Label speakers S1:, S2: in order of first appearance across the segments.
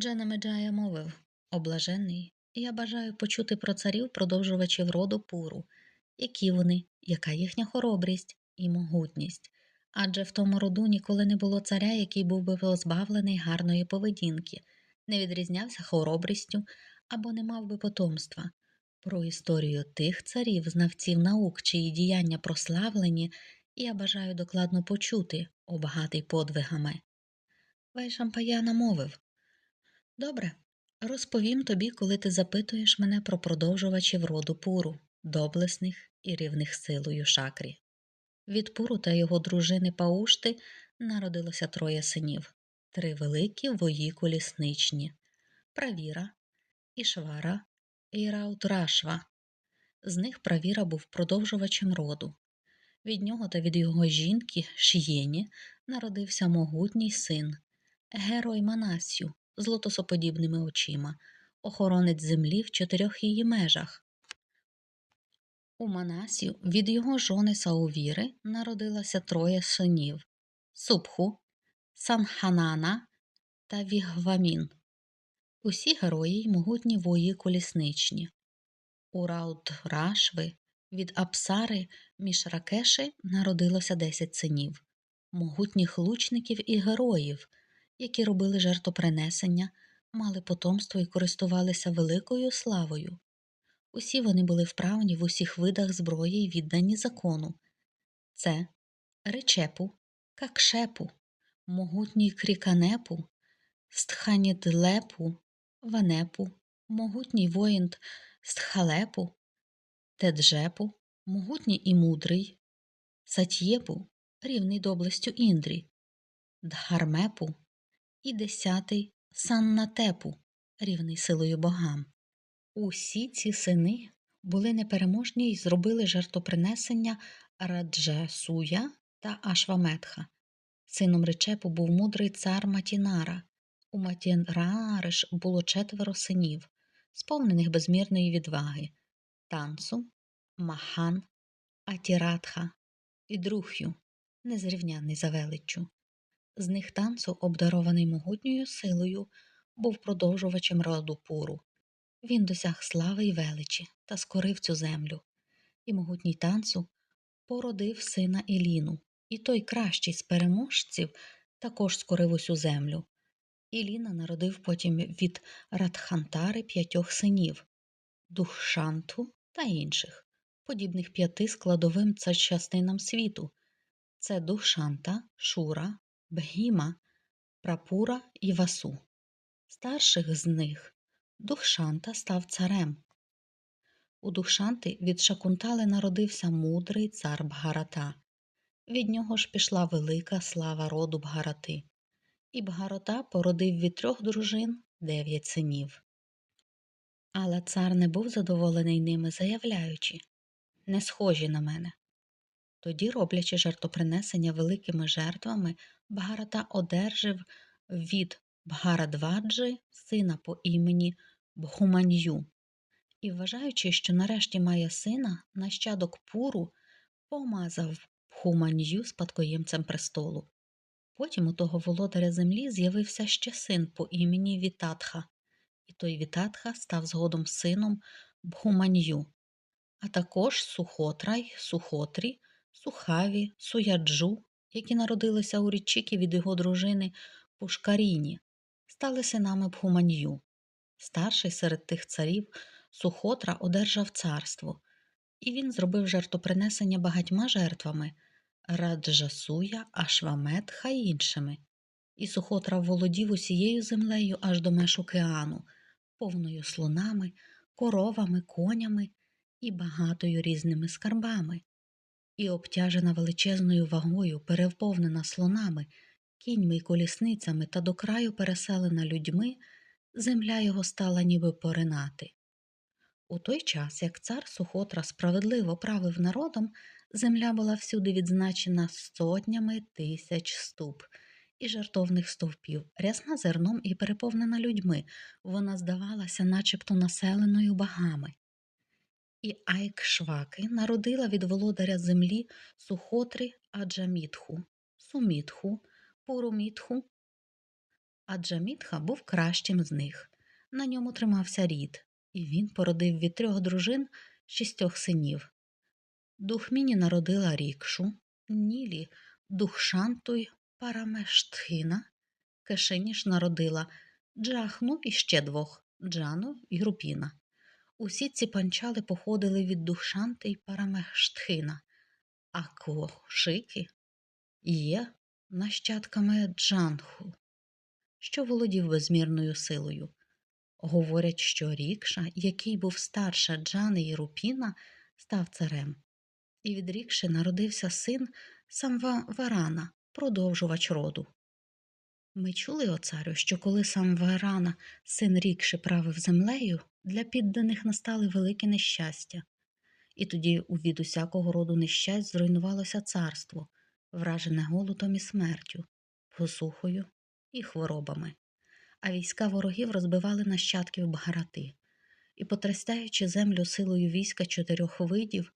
S1: Джанамеджая мовив Облажений, я бажаю почути про царів продовжувачів роду пуру, які вони, яка їхня хоробрість і могутність, адже в тому роду ніколи не було царя, який був би позбавлений гарної поведінки, не відрізнявся хоробрістю або не мав би потомства. Про історію тих царів, знавців наук, чиї діяння прославлені, я бажаю докладно почути, обагатий подвигами. Вайшампаяна мовив Добре, розповім тобі, коли ти запитуєш мене про продовжувачів роду пуру, доблесних і рівних силою шакрі. Від пуру та його дружини Паушти народилося троє синів три великі вої колісничні Правіра, Ішвара і Раутрашва. З них Правіра був продовжувачем роду. Від нього та від його жінки Ш'єні народився могутній син, герой Манасю, з лотосоподібними очима, охоронець землі в чотирьох її межах. У Манасі від його жони Саувіри народилося троє синів Супху, Санханана та Вігвамін. Усі герої й могутні вої колісничні. У Раудрашви від Апсари Мішракеши народилося десять синів, могутніх лучників і героїв, які робили жертвопринесення, мали потомство і користувалися великою славою. Усі вони були вправні в усіх видах зброї й віддані закону. Це речепу, какшепу, могутній кріканепу, стханідлепу, ванепу, могутній воїн стхалепу, теджепу, могутній і мудрий, сатьєпу, рівний доблестю індрі, дхармепу, і десятий Саннатепу, рівний силою богам. Усі ці сини були непереможні й зробили жертвопринесення Раджасуя та Ашваметха. Сином Речепу був мудрий цар Матінара. У Матінари було четверо синів, сповнених безмірної відваги танцу, Махан, Атіратха і Друхю, незрівнянний за величчю. З них танцу, обдарований могутньою силою, був продовжувачем роду пуру. Він досяг слави й величі та скорив цю землю, і могутній танцу породив сина Іліну, і той кращий з переможців також скорив усю землю. Іліна народив потім від Радхантари п'ятьох синів Духшанту та інших, подібних п'яти складовим частинам світу. Це Духшанта, Шура, Бгіма, Прапура і Васу. Старших з них Духшанта став царем. У Духшанти від Шакунтали народився мудрий цар Бгарата. Від нього ж пішла велика слава роду Бгарати. І Бгарота породив від трьох дружин дев'ять синів. Але цар не був задоволений ними, заявляючи не схожі на мене. Тоді, роблячи жертвопринесення великими жертвами, Бгарата одержав від Бгарадваджи сина по імені Бхуман'ю. І, вважаючи, що нарешті має сина, нащадок пуру помазав Бхуман'ю спадкоємцем престолу. Потім у того володаря землі з'явився ще син по імені Вітатха, і той Вітатха став згодом сином Бхуман'ю, а також Сухотрай, Сухотрі, Сухаві, Суяджу, які народилися у Річікі від його дружини Пушкаріні, стали синами Бхуман'ю. Старший серед тих царів Сухотра одержав царство, і він зробив жертвопринесення багатьма жертвами Раджасуя, Ашваметха й іншими. І Сухотра володів усією землею аж до меж океану, повною слонами, коровами, конями і багатою різними скарбами і обтяжена величезною вагою, переповнена слонами, кіньми й колісницями та до краю переселена людьми, земля його стала ніби поринати. У той час, як цар Сухотра справедливо правив народом, земля була всюди відзначена сотнями тисяч ступ і жартовних стовпів, рясна зерном і переповнена людьми, вона здавалася начебто населеною багами. І Айкшваки народила від володаря землі Сухотри Аджамітху, Сумітху, Пурумітху, а Джамітха був кращим з них. На ньому тримався рід, і він породив від трьох дружин шістьох синів. Духміні народила рікшу, Нілі Духшанту й Парамештхина, Кешеніш народила Джахну і ще двох Джану і Групіна. Усі ці панчали походили від Духшанти й Парамештхина, а Кошики є нащадками Джанху, що володів безмірною силою. Говорять, що Рікша, який був старше Джани і Рупіна, став царем. І від Рікши народився син Самварана, продовжувач роду. Ми чули, о царю, що коли Самварана, син Рікши, правив землею, для підданих настали велике нещастя. І тоді у від усякого роду нещасть зруйнувалося царство, вражене голодом і смертю, посухою і хворобами а війська ворогів розбивали нащадків Бгарати. І, потрясаючи землю силою війська чотирьох видів,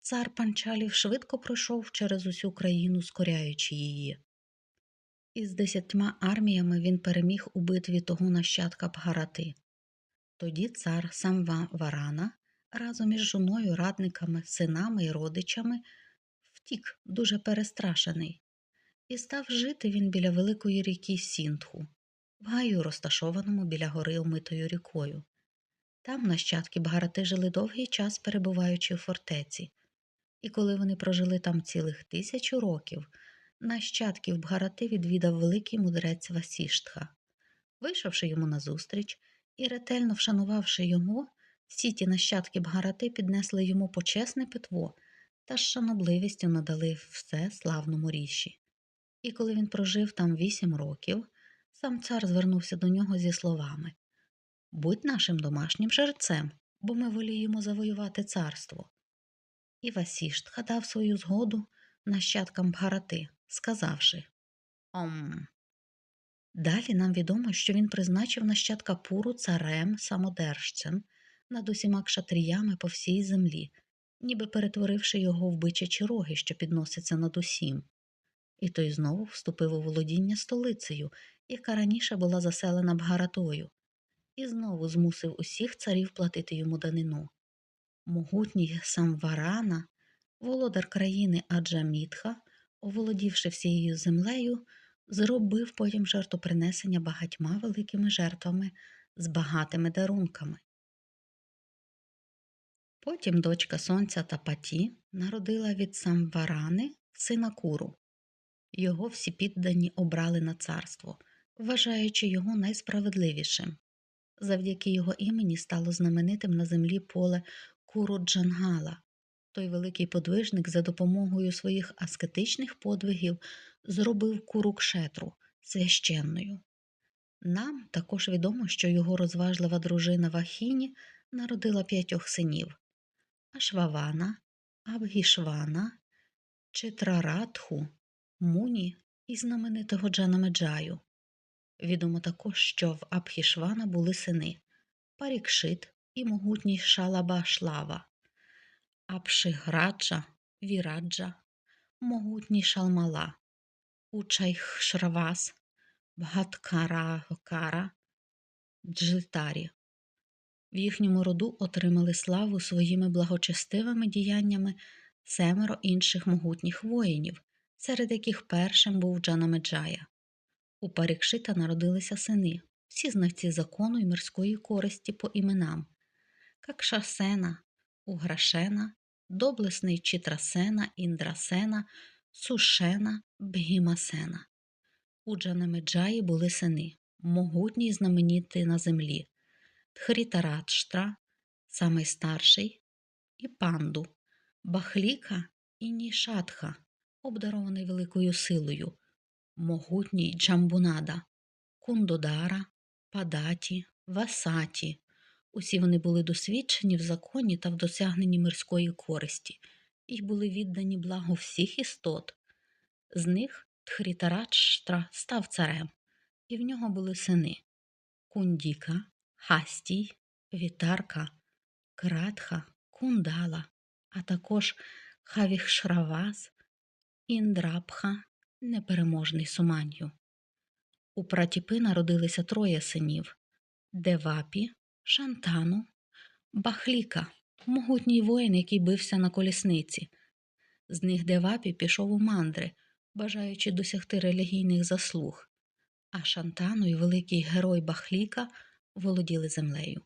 S1: цар панчалів швидко пройшов через усю країну, скоряючи її. Із десятьма арміями він переміг у битві того нащадка Бгарати. Тоді цар Самва Варана разом із жоною, радниками, синами і родичами втік, дуже перестрашений, і став жити він біля великої ріки Сінтху в гаю, розташованому біля гори омитою рікою. Там нащадки Бгарати жили довгий час, перебуваючи в фортеці, і коли вони прожили там цілих тисячу років, нащадків Бгарати відвідав великий мудрець Васіштха. Вийшовши йому назустріч і ретельно вшанувавши його, всі ті нащадки Бгарати піднесли йому почесне питво та з шанобливістю надали все славному ріші. І коли він прожив там вісім років, Сам цар звернувся до нього зі словами Будь нашим домашнім жерцем, бо ми воліємо завоювати царство. І Васіштха дав свою згоду нащадкам Бгарати, сказавши Ом. Далі нам відомо, що він призначив нащадка пуру царем самодержцем над усіма кшатріями по всій землі, ніби перетворивши його в бичачі роги, що підносяться над усім. І той знову вступив у володіння столицею яка раніше була заселена Бгаратою, і знову змусив усіх царів платити йому данину. Могутній Самварана, володар країни Аджамітха, оволодівши всією землею, зробив потім жертвопринесення багатьма великими жертвами з багатими дарунками. Потім дочка сонця Тапаті народила від Самварани сина Куру. Його всі піддані обрали на царство, вважаючи його найсправедливішим. Завдяки його імені стало знаменитим на землі поле Куруджангала. Той великий подвижник за допомогою своїх аскетичних подвигів зробив Курукшетру священною. Нам також відомо, що його розважлива дружина Вахіні народила п'ятьох синів Ашвавана, Абгішвана, Читраратху, Муні і знаменитого Джана Меджаю. Відомо також, що в Абхішвана були сини Парікшит і могутній Шалабашлава, Апшиграджа, Віраджа, могутній Шалмала, Учайхшравас, Бгаткарагокара, Джитарі. В їхньому роду отримали славу своїми благочестивими діяннями семеро інших могутніх воїнів, серед яких першим був Джанамеджая. У Парікшита народилися сини, всі знавці закону і мирської користі по іменам Какшасена, Уграшена, Доблесний Чітрасена, Індрасена, Сушена, Бгімасена. У Джанамеджаї були сини, могутні й знамениті на землі, Тхрітарадштра, самий старший, і панду, Бахліка і Нішатха, обдарований великою силою могутній Джамбунада, Кундодара, Падаті, Васаті. Усі вони були досвідчені в законі та в досягненні мирської користі і були віддані благо всіх істот. З них Тхрітараштра став царем, і в нього були сини Кундіка, Хастій, Вітарка, Кратха, Кундала, а також Хавіхшравас, Індрапха непереможний Суманью. У пратіпи народилися троє синів Девапі, Шантану, Бахліка, могутній воїн, який бився на колісниці. З них Девапі пішов у мандри, бажаючи досягти релігійних заслуг, а Шантану і великий герой Бахліка володіли землею.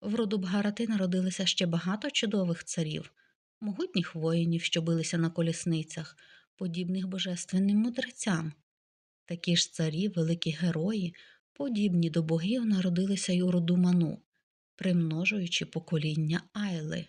S1: В роду Бгарати народилося ще багато чудових царів, могутніх воїнів, що билися на колісницях, подібних божественним мудрецям. Такі ж царі, великі герої, подібні до богів, народилися й у роду Ману, примножуючи покоління Айли.